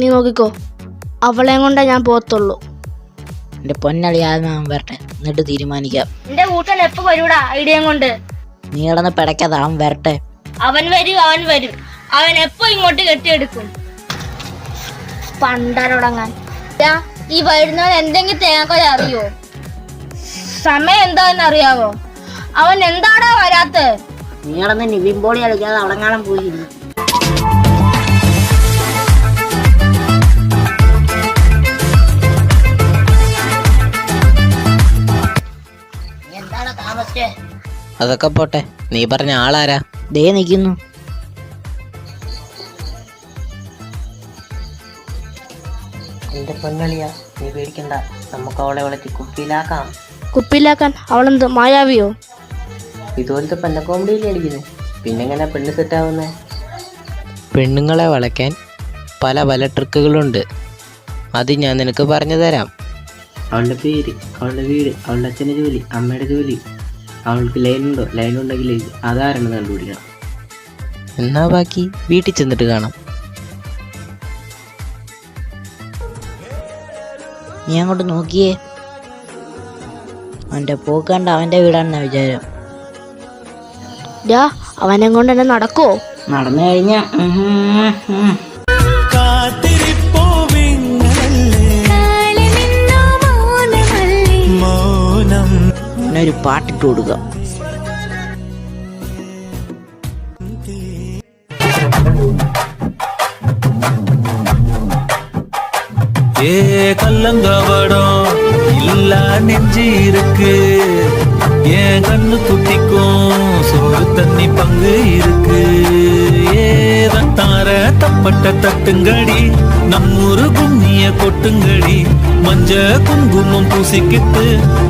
നീ നോക്കിക്കോ. അവളെ കൊണ്ടേ ഞാൻ പോകത്തുള്ളൂ. എന്റെ പൊന്നളിയാതെ വരട്ടെ. എന്നിട്ട് തീരുമാനിക്കാം. എന്റെ കൂട്ടൻ എപ്പോ വരൂടാ ഐഡിയ കൊണ്ട്? നീ കിടന്ന് പിടയ്ക്കാതെ അവൻ വരട്ടെ. അവൻ വരും അവൻ വരും. അവൻ എപ്പോ ഇങ്ങോട്ട് കെട്ടിയെടുക്കും? പണ്ടാരൊടങ്ങാൻ. ഈ വരുന്നവൻ എന്തെങ്കിലും തേങ്ങാക്കൊല അറിയോ? സമയം എന്താന്ന് അറിയാവോ? അവൻ എന്താടാ വരാത്തത് നീ കിടന്ന് നിവിൻ പോളി കളിക്കാതെ അവളെങ്ങാനും പോയിരുന്നു അതൊക്കെ പോട്ടെ. നീ പറഞ്ഞ ആളാരാ? ദേ നിൽക്കുന്നു എന്റെ പൊന്നളിയ നീ പേടിക്കണ്ട. നമുക്ക് അവളെ വിളച്ച് കുപ്പിയിലാക്കാം. കുപ്പിയിലാക്കാൻ അവളെന്ത് മായാവിയോ? ഇതുപോലത്തെ പെണ്ണ കോമഡിയിലേ അടിക്കുന്നത് പിന്നെങ്ങനെ പെണ്ണ് സെറ്റ് ആവുന്നേ? പെണ്ണുങ്ങളെ വളയ്ക്കാൻ പല പല ട്രിക്കുകളുണ്ട്. അത് ഞാൻ നിനക്ക് പറഞ്ഞു തരാം. അവളുടെ പേര് അവളുടെ വീട് അവളുടെ അച്ഛന്റെ ജോലി അമ്മയുടെ ജോലി. അവൾക്ക് ലൈൻ ഉണ്ടോ? ലൈൻ ഉണ്ടെങ്കിൽ അതാരാണെന്ന് കണ്ടുപിടിക്കണം. എന്നാ ബാക്കി വീട്ടിൽ ചെന്നിട്ട് കാണാം. നീ അങ്ങോട്ട് നോക്കിയേ. അവന്റെ പോക്കണ്ട അവന്റെ വീടാണെന്ന വിചാരം. അവനെ കൊണ്ട് എന്നെ നടക്കോ നടന്നു കഴിഞ്ഞ పాటితోడుగా ஏ கல்லங்கவடம் இல்லா நெஞ்சு இருக்கு. ஏன் கண்ணு குட்டிக்கும் சோறு தண்ணி பங்கு இருக்கு. ஏ தார தப்பட்ட தட்டுங்கடி. நம்மூரு கும்மிய கொட்டுங்கடி. மஞ்ச குங்குமம் பூசிக்கிட்டு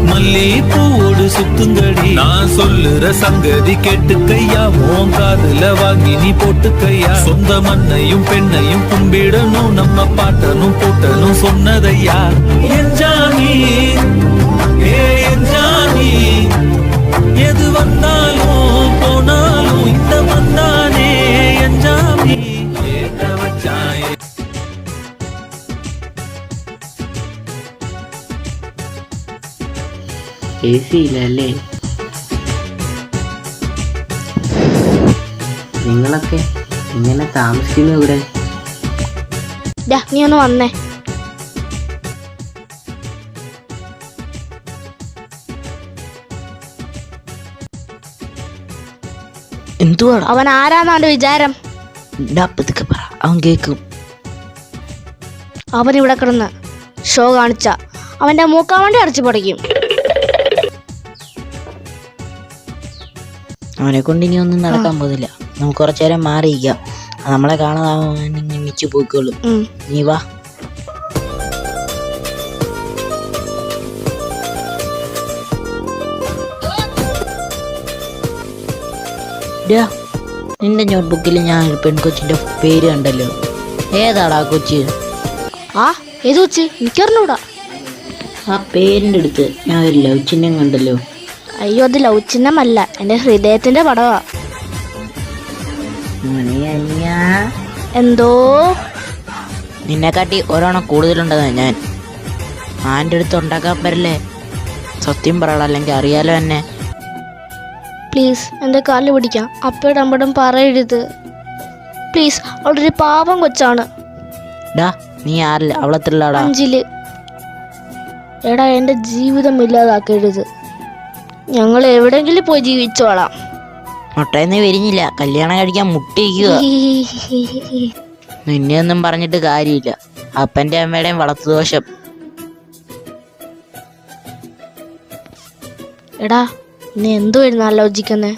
மல்லி பூவோடு சுத்துங்கடி. நான் சொல்லுற சங்கதி கேட்டுக்கையா உன் காதுல வாங்கி நீ போட்டுக்கையா. சொந்த மண்ணையும் பெண்ணையும் கும்பிடணும் நம்ம பாட்டனும் போட்டனும் சொன்னதையா? என் ஜானி ஏ என் എ സി ഇല്ല അല്ലേ നിങ്ങളൊക്കെ ഇങ്ങനെ താമസിക്കുന്നു ഇവിടെ? നീ ഒന്ന് വന്നേ. എന്തുവാടാ? അവൻ ആരാന്നാണ്ട് വിചാരം? പതുക്കെ പറ. അവൻ കേക്കും. അവൻ ഇവിടെ കിടന്ന് ഷോ കാണിച്ച അവന്റെ മൂക്കാവണ്ടി അടച്ചു പൊടിക്കും. അവനെ കൊണ്ട് ഇനി ഒന്നും നടക്കാൻ പോകുന്നില്ല. നമുക്ക് കുറച്ചു നേരം മാറിയിരിക്കാം. നമ്മളെ കാണാതെ അവൻ ഇങ്ങനെ മിച്ചു പോയിക്കോളും. നീ വാ. നിന്റെ നോട്ട്ബുക്കിൽ ഞാൻ ഒരു പെൺകൊച്ചിന്റെ പേര് കണ്ടല്ലോ. ഏതാടാ കൊച്ചി? ആ ഏത് കൊച്ചി? എനിക്കറിഞ്ഞൂടാ. ആ പേരിന്റെ അടുത്ത് ഞാൻ ഒരു ലവ് ചിഹ്നം കണ്ടല്ലോ. അയ്യോ അത് ലവ് ചിഹ്നമല്ല എന്റെ ഹൃദയത്തിന്റെ പടവാ. എന്തോ? നിന്നെക്കാട്ടി ഒരെണ്ണം കൂടുതലുണ്ടെന്ന് ഞാൻ. ആന്റെ അടുത്ത് ഉണ്ടാക്കാൻ പറ്റില്ലേ? സത്യം പറയണം അല്ലെങ്കിൽ അറിയാലോ എന്നെ. പ്ലീസ് എന്റെ കാലിൽ പിടിക്കാം. അപ്പയുടെ അമ്പടം പറയരുത്. പ്ലീസ് അവളൊരു പാവം കൊച്ചാണ്. ഡാ നീ ആരില്ല? അവളത്തിലാടാ അഞ്ചിൽ. എടാ എന്റെ ജീവിതം ഇല്ലാതാക്കരുത്. ഞങ്ങൾ എവിടെങ്കിലും പോയി ജീവിച്ചോളാം. മുട്ടയെന്ന് വിരിഞ്ഞില്ല. കല്യാണം കഴിക്കാൻ മുട്ടിക്കുക നിന്നെയൊന്നും പറഞ്ഞിട്ട് കാര്യമില്ല. അപ്പന്റെ അമ്മയുടെയും വളർത്തുദോഷം എടാ നീ എന്തുവായിരുന്നു ആലോചിക്കുന്നേ?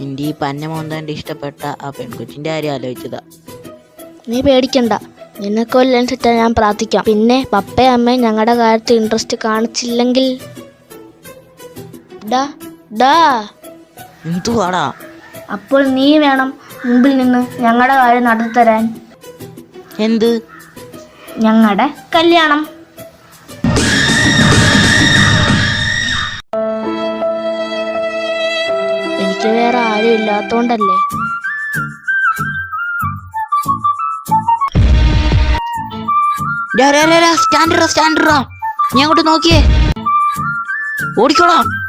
നിന്റെ ഈ പന്ന മോന്താന്റെ ഇഷ്ടപ്പെട്ട ആ പെൺകൊച്ചിന്റെ കാര്യം ആലോചിച്ചതാ. നീ പേടിക്കണ്ട. നിനക്കൊല്ലാൻ സെറ്റാ ഞാൻ പ്രാർത്ഥിക്കാം. പിന്നെ പപ്പയും അമ്മയും ഞങ്ങളുടെ കാര്യത്തിൽ ഇൻട്രസ്റ്റ് കാണിച്ചില്ലെങ്കിൽ ഡാ ഡാ. എന്തുവാടാ? അപ്പോൾ നീ വേണം മുമ്പിൽ നിന്ന് ഞങ്ങളുടെ കാര്യം നടത്തിത്തരാൻ. എന്ത്? ഞങ്ങളുടെ കല്യാണം. എനിക്ക് വേറെ ആരും ഇല്ലാത്തോണ്ടല്ലേ? സ്റ്റാൻഡറാ സ്റ്റാൻഡറാ ഞാൻ അങ്ങോട്ട് നോക്കിയേ. ഓടിക്കോളാം.